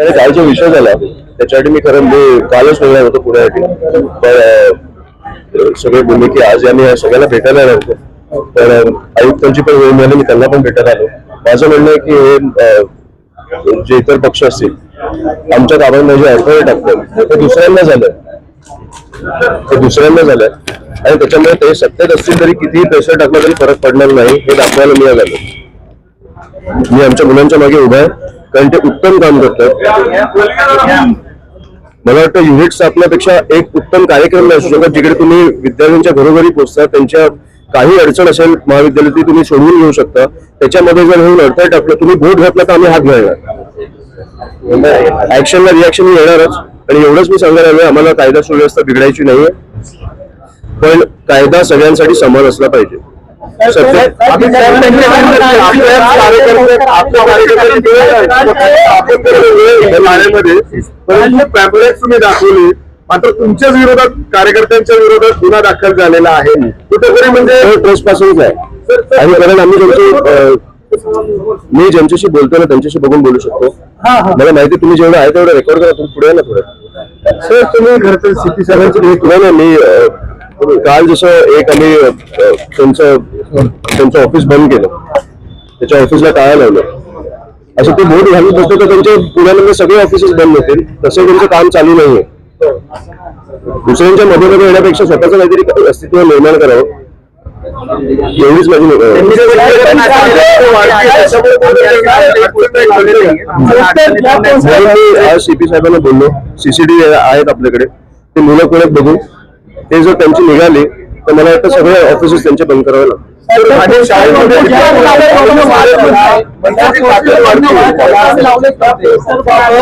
त्याने कालचा जो विषय झाला त्याच्यासाठी मी खरं मी कालच निघणार होतो पुण्यासाठी पण सगळे बोलले की आज आम्ही सगळ्यांना भेटायला येणार होतो. पण आयुक्तांची पण वेळ मिळाली मी त्यांना पण भेटायला आलो. माझं म्हणणं आहे की हे जे इतर पक्ष असतील आमच्या कामांना जे म्हणजे अडथळे टाकतात ते दुसऱ्यांना झालं. ते दुसऱ्यांना झालं. आणि त्याच्यामुळे ते सत्तेत असतील तरी कितीही प्रेशर टाकलं तरी फरक पडणार नाही हे दाखवायला मिळालं मी आमच्या मुलांच्या मागे उभा आहे. कारण ते उत्तम काम करतात मला वाटतं युनिट स्थापनापेक्षा एक उत्तम कार्यक्रम नाही असू शकत जिकडे तुम्ही विद्यार्थ्यांच्या घरोघरी पोहोचता त्यांच्या काही अडचण असेल महाविद्यालय ती तुम्ही सोडवून घेऊ शकता. त्याच्यामध्ये जर येऊन अडथळ टाकलं तुम्ही बोट घातला तर आम्ही हात घालणार ऍक्शनला रिॲक्शन येणारच आणि एवढंच मी सांगायला हवं आम्हाला कायदा सुव्यवस्था बिघडायची नाहीये. पण कायदा सगळ्यांसाठी समान असला पाहिजे. ठाण्यामध्ये परंतु पॅम्पलेट तुम्ही दाखवली मात्र तुमच्याच विरोधात कार्यकर्त्यांच्या विरोधात गुन्हा दाखल झालेला आहे कुठेतरी म्हणजे ट्रस्ट पासूनच आहे आणि कारण आम्ही त्यांची मी ज्यांच्याशी बोलतो ना त्यांच्याशी बघून बोलू शकतो मला माहिती तुम्ही जेवढं आहे तेवढं रेकॉर्ड करा तुम्ही पुढे ना थोडं सर तुम्ही खरं तर सिटी सगळ्यांची नाही मी काल जसं एक आम्ही त्यांचं त्यांचं ऑफिस बंद केलं. त्याच्या ऑफिसला टाळा लावलं असं ते बोर्ड घालून बसतो तर त्यांचे पुण्यामध्ये सगळे ऑफिसेस बंद होतील. तसं त्यांचं काम चालू नाहीये. दुसऱ्यांच्या मध्ये मध्ये येण्यापेक्षा स्वतःचं काहीतरी अस्तित्व निर्माण करावं. एवढीच माझी मी आज सीपी साहेबांना बोललो. सीसीटीव्ही आहेत आपल्याकडे. ते मुलं कोण आहेत बघू? ते जर त्यांची निघाली तर मला वाटतं सगळे ऑफिसेस त्यांचे बंद करावे लागतील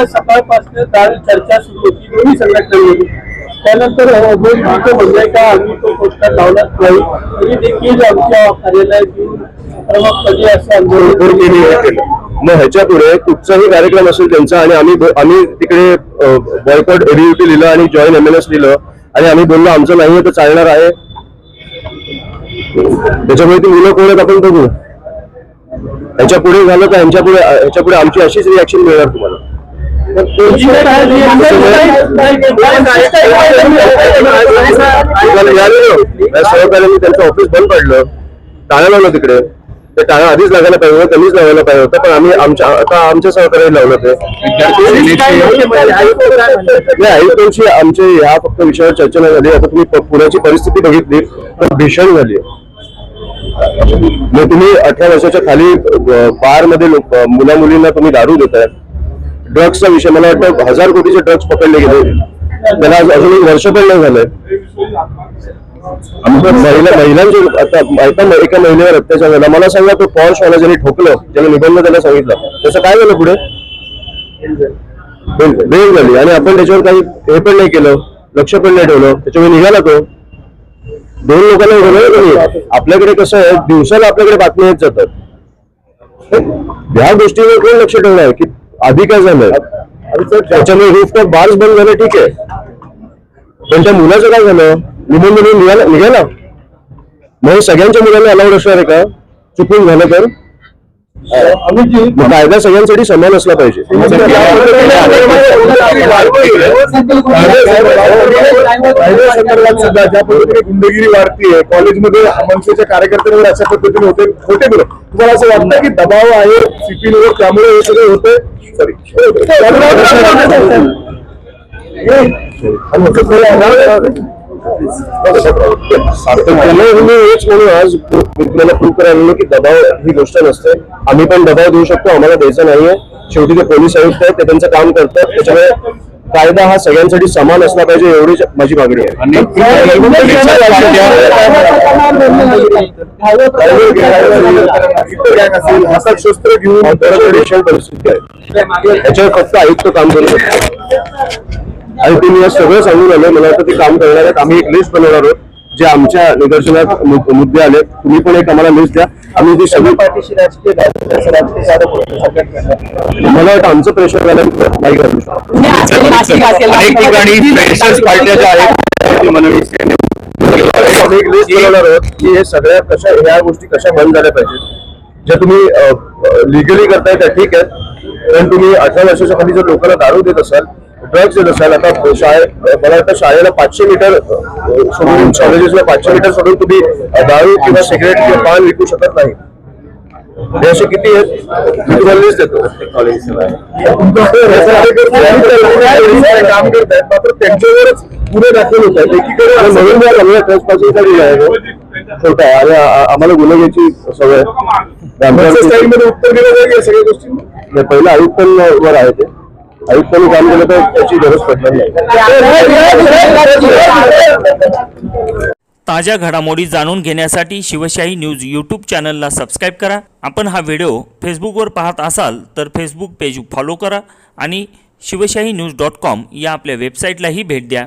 सकाळपासून चर्चा सुरू होती दोन्ही संघटनांमध्ये त्यानंतर म्हणजे का आम्ही तो पोस्टर लावलाच नाही तरी देखील आमच्या कार्यालयात येऊन क्रमांक असं आंदोलन हे. मग ह्याच्या पुढे कुठचाही कार्यक्रम असेल त्यांचा आणि आम्ही आम्ही तिकडे बॉयकॉट एडीयूटी लिहिलं आणि जॉईन एम एल एस लिहिलं आणि आम्ही बोललो आमचं नाहीये तर चालणार आहे. त्याच्यामुळे ती मुलं कोण आपण बघू. ह्याच्या पुढे झालं का ह्यांच्या पुढे ह्याच्या पुढे आमची अशीच रिॲक्शन मिळणार तुम्हाला. मिळालेलं सहकार्याने त्यांचं ऑफिस बंद पडलं. टाळं लावलं तिकडे. ते टाळं आधीच लागायला पाहिजे होतं त्यांनीच लावायला पाहिजे होतं पण आम्ही आमच्या आता आमच्या सहकार्याने लावलं ते. नाही आयुक्तांची आमचे ह्या फक्त विषयावर चर्चा नाही झाली आता तुम्ही प- पुण्याची परिस्थिती बघितली तर भीषण झाली मग तुम्ही अठरा वर्षाच्या खाली बारमध्ये लोक मुला मुलींना तुम्ही दारू देताय. ड्रग्सचा विषय मला वाटतं हजार कोटीचे ड्रग्स पकडले गेले. त्याला आज अजून एक वर्ष पण नाही झालंय. महिला महिलांचे आता आता एका महिलेवर अत्याचार झाला. मला सांगा तो पॉर्श वाला ज्यांनी ठोकलं ज्याला निबंध त्याला सांगितलं, त्याचं काय झालं पुढे? बेल झाली. आणि आपण त्याच्यावर काही हे पण नाही केलं, लक्ष पण नाही ठेवलं. त्याच्यामुळे निघाला तो. दोन लोकांना तुम्ही आपल्याकडे कसं आहे, दिवसाला आपल्याकडे बातम्या येत जातात. ह्या गोष्टीवर कोण लक्ष ठेवणार की आधी काय झालं त्याच्यामुळे रूफटॉप बार्स बंद झाले, ठीक आहे. पण त्या मुलाचं काय झालं? निबंध लिहून निघाला निघाला. हे सगळ्यांच्या मुलांना अलाउड असणार आहे का? चुकून झालं तर? कायदा सगळ्यांसाठी समान असला पाहिजे. संदर्भात सुद्धा ज्या पद्धतीने गुंडगिरी वाढतीये कॉलेजमध्ये मनसेच्या कार्यकर्त्यांवर अशा पद्धतीने होते होते बरं तुम्हाला असं वाटतं की दबाव आहे सीपीवर त्यामुळे हे सगळे होते मी हेच म्हणून आज तुम्हाला प्रूव्ह करायला आलो की दबाव ही गोष्ट नसते आम्ही पण दबाव देऊ शकतो आम्हाला द्यायचा नाहीये शेवटी ते पोलीस आयुक्त आहेत ते त्यांचं काम करतात. त्याच्यामुळे कायदा हा सगळ्यांसाठी समान असला पाहिजे एवढीच माझी मागणी आहे शस्त्र घेऊन परिस्थिती आहे त्याच्यावर फक्त आयुक्त काम करू शकतो आणि ते मी आज सगळं सांगून आलो मला वाटतं ते काम करणार आहेत. आम्ही एक लिस्ट बनवणार आहोत. जे आमच्या निदर्शनात मुद्दे आले तुम्ही पण एक आम्हाला लिस्ट द्या. आम्ही ती सगळी पाठीशी राजकीय राजकीय मला वाटतं आमचं प्रेशर झालं नाही करू अनेक ठिकाणी फ्रेशर्स पार्ट्या ज्या आहेत ते मला दिसते. आम्ही एक लिस्ट बनवणार आहोत की हे सगळ्या कशा ह्या गोष्टी कशा बंद झाल्या पाहिजेत. ज्या तुम्ही लिगली करताय त्या ठीक आहेत. कारण तुम्ही अठरा वर्षाच्या खाली जर लोकांना दारू देत असाल ड्रग्ज असाल आता शाळे मला वाटतं शाळेला पाचशे मीटर सोडून कॉलेजेसला पाचशे मीटर सोडून तुम्ही दारू किंवा सिगरेट किंवा पान विकू शकत नाही. हे असे किती आहेत? देतो काम करतायत मात्र त्यांच्यावरच गुन्हे दाखल होत आहेत एकीकडे म्हणून या आम्हाला ट्रेसपासिंगचा गुन्हा आहे. छोटा आहे आणि आम्हाला गुन्हे घ्यायची सवय स्टाईलमध्ये उत्तर दिलं जाईल या सगळ्या गोष्टी नाही, पहिलं आयुक्तांवर आहे ते. आयुक्तांनी काम केलं तर त्याची गरज पडणार नाही. ताज्या घडामोडी जाणून घेण्यासाठी शिवशाही न्यूज यूट्यूब चॅनलला सबस्क्राईब करा. आपण हा व्हिडिओ फेसबुकवर पाहत असाल तर फेसबुक पेज फॉलो करा आणि शिवशाही न्यूज डॉट कॉम या आपल्या वेबसाईटलाही भेट द्या.